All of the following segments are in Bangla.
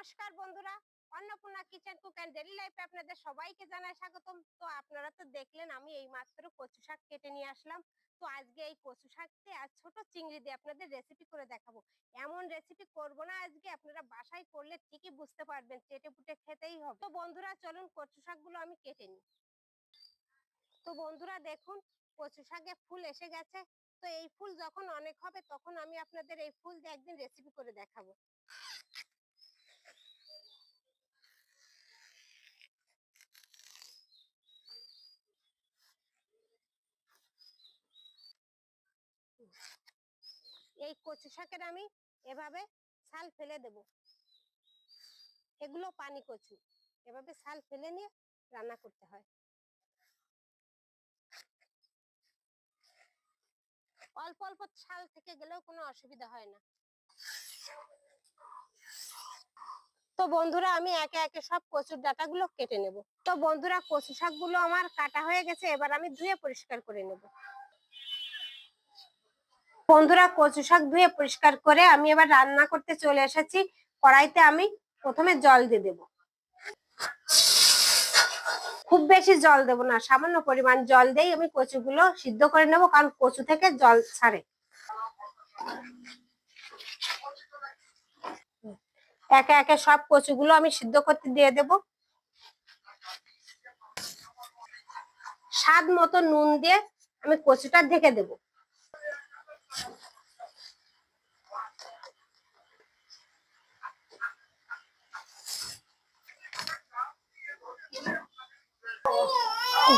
নমস্কার বন্ধুরা, Annapurna kitchen cook and daily লাইফে আপনাদের সবাইকে জানাই স্বাগতম। তো আপনারা তো দেখলেন আমি এই মাত্র কচু শাক কেটে নিয়ে আসলাম। তো আজকে এই কচু শাকতে আর ছোট চিংড়ি দিয়ে আপনাদের রেসিপি করে দেখাবো। এমন রেসিপি করব না আজকে, আপনারা বাসায় করলে ঠিকই বুঝতে পারবেন, চেটে পুটে খেতেই হবে। তো বন্ধুরা, চলুন কচু শাকগুলো আমি কেটে নিই। তো বন্ধুরা, দেখুন, কচু শাকে ফুল এসে গেছে। তো এই ফুল যখন অনেক হবে, তখন আমি আপনাদের এই ফুল দিয়ে একদিন রেসিপি করে দেখাবো। এই কচু শাকের আমি এভাবে ছাল ফেলে দেব। এগুলো পানি কচু। এভাবে ছাল ফেলে নিয়ে রান্না করতে হয়। অল্প অল্প ছাল থেকে গেলেও কোনো অসুবিধা হয় না। তো বন্ধুরা, আমি একে একে সব কচুর ডাটাগুলো কেটে নেব। তো বন্ধুরা, কচু শাকগুলো আমার কাটা হয়ে গেছে, এবার আমি ধুয়ে পরিষ্কার করে নেব। বন্ধুরা কচু শাক ধুয়ে পরিষ্কার করে আমি এবার রান্না করতে চলে এসেছি। কড়াইতে আমি প্রথমে জল দিয়ে দেব। খুব বেশি জল দেব না, সামান্য পরিমাণ জল দিয়ে আমি কচুগুলো সিদ্ধ করে নেব, কারণ কচু থেকে জল ছাড়ে। একে একে সব কচুগুলো আমি সিদ্ধ করতে দিয়ে দেব। স্বাদ মতো নুন দিয়ে আমি কচুটা ঢেকে দেবো।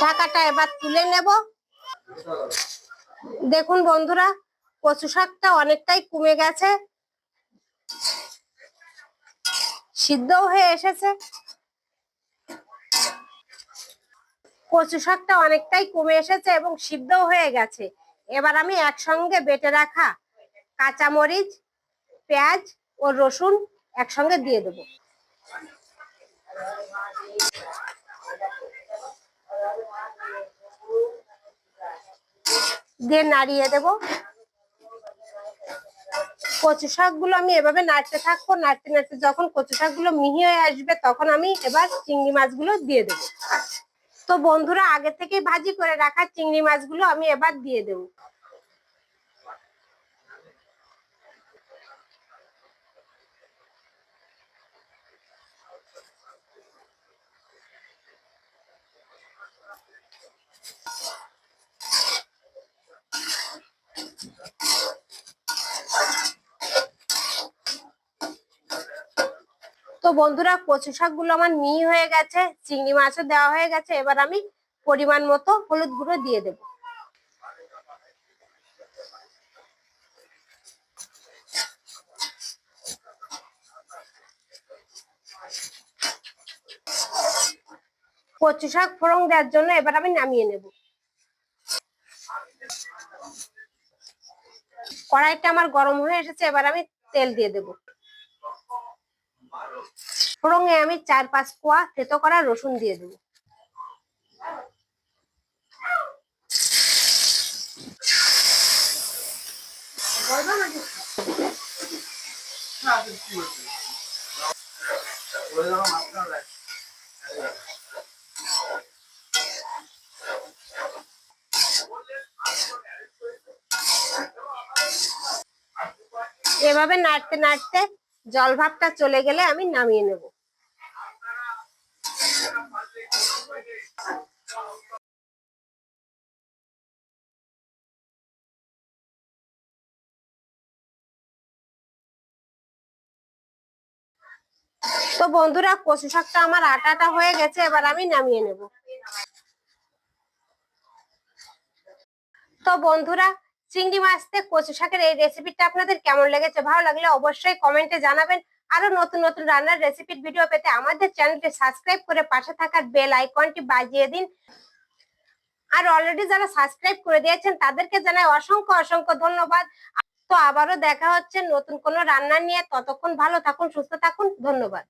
ঢাকাটা এবার তুলে নেব। দেখুন বন্ধুরা, কচু শাকটা অনেকটাই কমে গেছে। সিদ্ধও হয়ে এসেছে। কচু শাকটা অনেকটাই কমে এসেছে এবং সিদ্ধও হয়ে গেছে। এবার আমি একসঙ্গে বেটে রাখা কাঁচামরিচ, পেঁয়াজ ও রসুন একসঙ্গে দিয়ে দেবো। দিয়ে নাড়িয়ে দেব। কচু শাকগুলো আমি এভাবে নাড়তে থাকব, নাড়তে নাড়তে যখন কচু শাকগুলো মিহি হয়ে আসবে তখন আমি এবার চিংড়ি মাছগুলো দিয়ে দেব। তো বন্ধুরা, আগে থেকে ভাজি করে রাখা চিংড়ি মাছগুলো আমি এবার দিয়ে দেবো। তো বন্ধুরা কচু শাকগুলো আমার মিহি হয়ে গেছে, চিংড়ি মাছও দেওয়া হয়ে গেছে, এবার আমি পরিমাণ মতো হলুদ গুঁড়ো দিয়ে দেব। কচু শাক ফোড়ন দেওয়ার জন্য এবার আমি নামিয়ে নেব। কড়াইটা আমার গরম হয়ে এসেছে, এবার আমি তেল দিয়ে দেবো। ফোড়ঙে আমি চার পাঁচ কোয়া থেতো করা রসুন দিয়ে দেবো। এভাবে নাড়তে নাড়তে জল ভাবটা চলে গেলে আমি নামিয়ে নেব। তো বন্ধুরা, কচু শাকটা আমার আটাটা হয়ে গেছে, এবার আমি নামিয়ে নেব। তো বন্ধুরা, চিংড়ি মাছতে কচু শাকের এই রেসিপিটা আপনাদের কেমন লেগেছে, ভালো লাগলে অবশ্যই কমেন্টে জানাবেন। আরও নতুন নতুন রান্নার রেসিপির ভিডিও পেতে আমাদের চ্যানেলটি সাবস্ক্রাইব করে পাশে থাকার বেল আইকনটি বাজিয়ে দিন। আর অলরেডি যারা সাবস্ক্রাইব করে দিয়েছেন, তাদেরকে জানাই অসংখ্য অসংখ্য ধন্যবাদ। তো আবারও দেখা হচ্ছে নতুন কোনো রান্না নিয়ে। ততক্ষণ ভালো থাকুন, সুস্থ থাকুন। ধন্যবাদ।